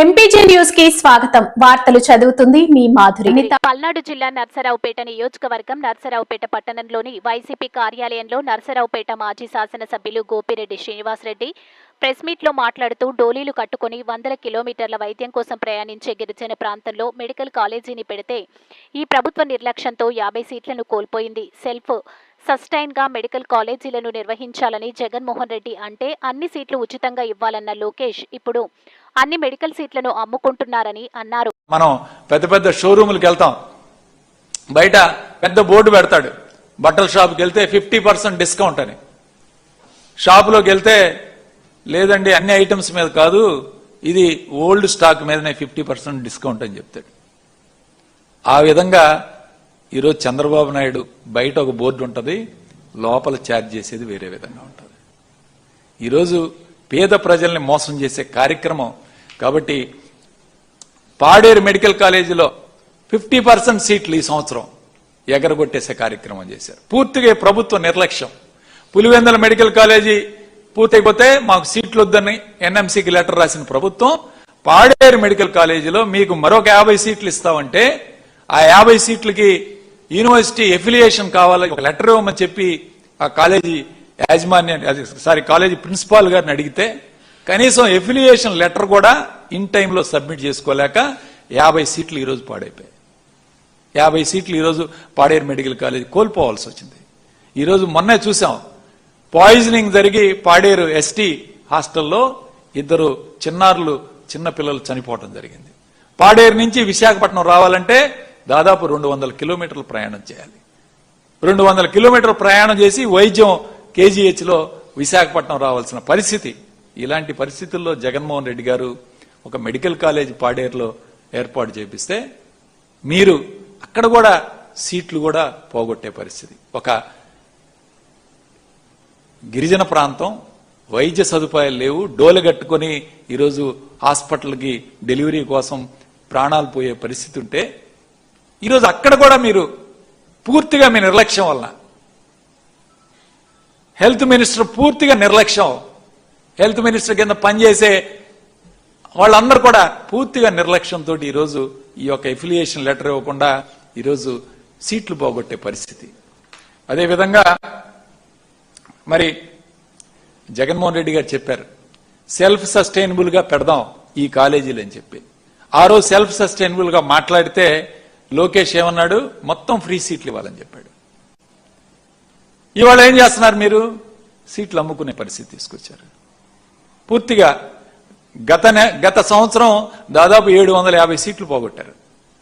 MPJ న్యూస్కి స్వాగతం. వార్తలు చదువుతుంది మీ మాధురి. పల్నాడు జిల్లా నర్సరావుపేట నియోజకవర్గం నర్సరావుపేట పట్టణంలోని వైసీపీ కార్యాలయంలో నర్సరావుపేట మాజీ శాసనసభ్యులు గోపిరెడ్డి శ్రీనివాసరెడ్డి ప్రెస్ మీట్లో మాట్లాడుతూ డోలీలు కట్టుకుని వందల కిలోమీటర్ల వైద్యం కోసం ప్రయాణించే గిరిజన ప్రాంతంలో మెడికల్ కాలేజీని పెడితే ఈ ప్రభుత్వ నిర్లక్ష్యంతో యాభై సీట్లను కోల్పోయింది. సెల్ఫ్ సస్టైన్గా మెడికల్ కాలేజీలను నిర్వహించాలని జగన్మోహన్ రెడ్డి అంటే అన్ని సీట్లు ఉచితంగా ఇవ్వాలన్న లోకేష్ ఇప్పుడు అన్ని మెడికల్ సీట్లను అమ్ముకుంటున్నారని అన్నారు. మనం పెద్ద పెద్ద షోరూములకు వెళ్తాం. బయట పెద్ద బోర్డు పెడతాడు. బట్టల షాప్కి వెళ్తే ఫిఫ్టీ పర్సెంట్ డిస్కౌంట్ అని. షాపులోకి వెళ్తే లేదండి అన్ని ఐటమ్స్ మీద కాదు ఇది ఓల్డ్ స్టాక్ మీదనే ఫిఫ్టీ పర్సెంట్ డిస్కౌంట్ అని చెప్తాడు. ఆ విధంగా ఈరోజు చంద్రబాబు నాయుడు బయట ఒక బోర్డు ఉంటుంది లోపల ఛార్జ్ చేసేది వేరే విధంగా ఉంటుంది. ఈరోజు పేద ప్రజల్ని మోసం చేసే కార్యక్రమం కాబట్టి పాడేరు మెడికల్ కాలేజీలో ఫిఫ్టీ పర్సెంట్ సీట్లు ఈ సంవత్సరం ఎగరగొట్టేసే కార్యక్రమం చేశారు. పూర్తిగా ప్రభుత్వ నిర్లక్ష్యం. పులివెందుల మెడికల్ కాలేజీ పూర్తయిపోతే మాకు సీట్లు వద్దని ఎన్ఎంసీకి లెటర్ రాసిన ప్రభుత్వం పాడేరు మెడికల్ కాలేజీలో మీకు మరొక యాభై సీట్లు ఇస్తామంటే ఆ యాభై సీట్లకి యూనివర్సిటీ ఎఫిలియేషన్ కావాలి ఒక లెటర్ ఇవ్వమని చెప్పి ఆ కాలేజీ యాజమాన్యాన్ని సారీ కాలేజీ ప్రిన్సిపాల్ గారిని అడిగితే కనీసం ఎఫిలియేషన్ లెటర్ కూడా ఇన్ టైంలో సబ్మిట్ చేసుకోలేక యాభై సీట్లు ఈరోజు పాడైపోయాయి. యాభై సీట్లు ఈరోజు పాడేరు మెడికల్ కాలేజ్ కోల్పోవాల్సి వచ్చింది. ఈరోజు మొన్నే చూసాం పాయిజనింగ్ జరిగి పాడేరు ఎస్టీ హాస్టల్లో ఇద్దరు చిన్నారులు చిన్నపిల్లలు చనిపోవడం జరిగింది. పాడేరు నుంచి విశాఖపట్నం రావాలంటే దాదాపు రెండు వందల కిలోమీటర్లు ప్రయాణం చేయాలి. రెండు వందల కిలోమీటర్లు ప్రయాణం చేసి వైద్యం కేజీహెచ్లో విశాఖపట్నం రావాల్సిన పరిస్థితి ఇలాంటి పరిస్థితుల్లో జగన్మోహన్ రెడ్డి గారు ఒక మెడికల్ కాలేజ్ పాడేరులో ఏర్పాటు చేపిస్తే మీరు అక్కడ కూడా సీట్లు కూడా పోగొట్టే పరిస్థితి. ఒక గిరిజన ప్రాంతం వైద్య సదుపాయాలు లేవు డోలు కట్టుకొని ఈరోజు హాస్పిటల్కి డెలివరీ కోసం ప్రాణాలు పోయే పరిస్థితి ఉంటే ఈరోజు అక్కడ కూడా మీరు పూర్తిగా మీ నిర్లక్ష్యం వలన హెల్త్ మినిస్టర్ పూర్తిగా నిర్లక్ష్యం హెల్త్ మినిస్టర్ కింద పనిచేసే వాళ్ళందరూ కూడా పూర్తిగా నిర్లక్ష్యంతో ఈరోజు ఈ యొక్క ఎఫిలియేషన్ లెటర్ ఇవ్వకుండా ఈరోజు సీట్లు పోగొట్టే పరిస్థితి. అదేవిధంగా మరి జగన్మోహన్ రెడ్డి గారు చెప్పారు సెల్ఫ్ సస్టైనబుల్గా పెడదాం ఈ కాలేజీలు అని చెప్పి. ఆ రోజు సెల్ఫ్ సస్టైనబుల్గా మాట్లాడితే లోకేష్ ఏమన్నాడు మొత్తం ఫ్రీ సీట్లు ఇవ్వాలని చెప్పాడు. ఇవాళ ఏం చేస్తున్నారు మీరు? సీట్లు అమ్ముకునే పరిస్థితి తీసుకొచ్చారు. పూర్తిగా గత నె- గత సంవత్సరం దాదాపు ఏడు వందల యాభై సీట్లు పోగొట్టారు.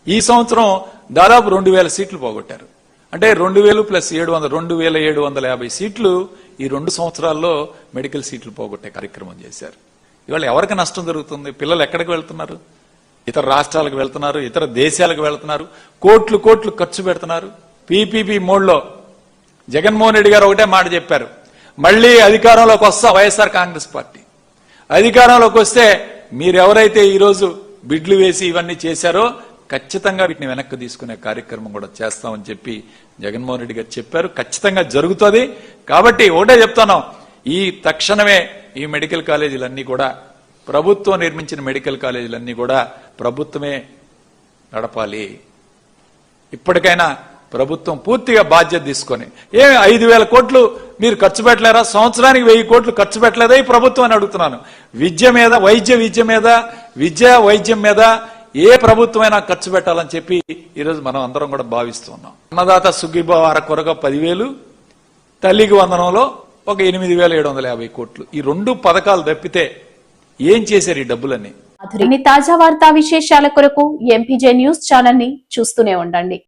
ఈ సంవత్సరం దాదాపు రెండు వేల సీట్లు పోగొట్టారు. అంటే రెండు వేలు ప్లస్ ఏడు వందల రెండు వేల ఏడు వందల యాభై సీట్లు ఈ రెండు సంవత్సరాల్లో మెడికల్ సీట్లు పోగొట్టే కార్యక్రమం చేశారు. ఇవాళ ఎవరికి నష్టం జరుగుతుంది? పిల్లలు ఎక్కడికి వెళ్తున్నారు? ఇతర రాష్ట్రాలకు వెళ్తున్నారు ఇతర దేశాలకు వెళ్తున్నారు కోట్లు కోట్లు ఖర్చు పెడుతున్నారు. పీపీపీ మోడ్లో జగన్మోహన్ రెడ్డి గారు ఒకటే మాట చెప్పారు. మళ్ళీ అధికారంలోకి వస్తా వైఎస్ఆర్ కాంగ్రెస్ పార్టీ. అధికారంలోకి వస్తే మీరెవరైతే ఈరోజు బిడ్లు వేసి ఇవన్నీ చేశారో ఖచ్చితంగా వీటిని వెనక్కి తీసుకునే కార్యక్రమం కూడా చేస్తామని చెప్పి జగన్మోహన్ రెడ్డి గారు చెప్పారు. ఖచ్చితంగా జరుగుతుంది. కాబట్టి ఒకటే చెప్తాను ఈ తక్షణమే ఈ మెడికల్ కాలేజీలన్నీ కూడా ప్రభుత్వం నిర్మించిన మెడికల్ కాలేజీలన్నీ కూడా ప్రభుత్వమే నడపాలి. ఇప్పటికైనా ప్రభుత్వం పూర్తిగా బాధ్యత తీసుకొని ఏ ఐదు వేల కోట్లు మీరు ఖర్చు పెట్టలేరా? సంవత్సరానికి వెయ్యి కోట్లు ఖర్చు పెట్టలేదా? ఈ ప్రభుత్వం అని అడుగుతున్నాను. విద్య మీద వైద్య విద్య మీద విద్య వైద్యం మీద ఏ ప్రభుత్వమైనా ఖర్చు పెట్టాలని చెప్పి ఈరోజు మనం అందరం కూడా భావిస్తున్నాం అన్నదాత సుగ్గిభవార కొరగా పదివేలు తల్లికి వందనంలో ఒక ఎనిమిది వేల ఏడు వందల యాభై కోట్లు. ఈ రెండు పథకాలు తప్పితే ఏం చేశారు ఈ డబ్బులన్నీ? తాజా వార్తా విశేషాల కొరకు ఎంపీజే న్యూస్ ఛానల్ని చూస్తూనే ఉండండి.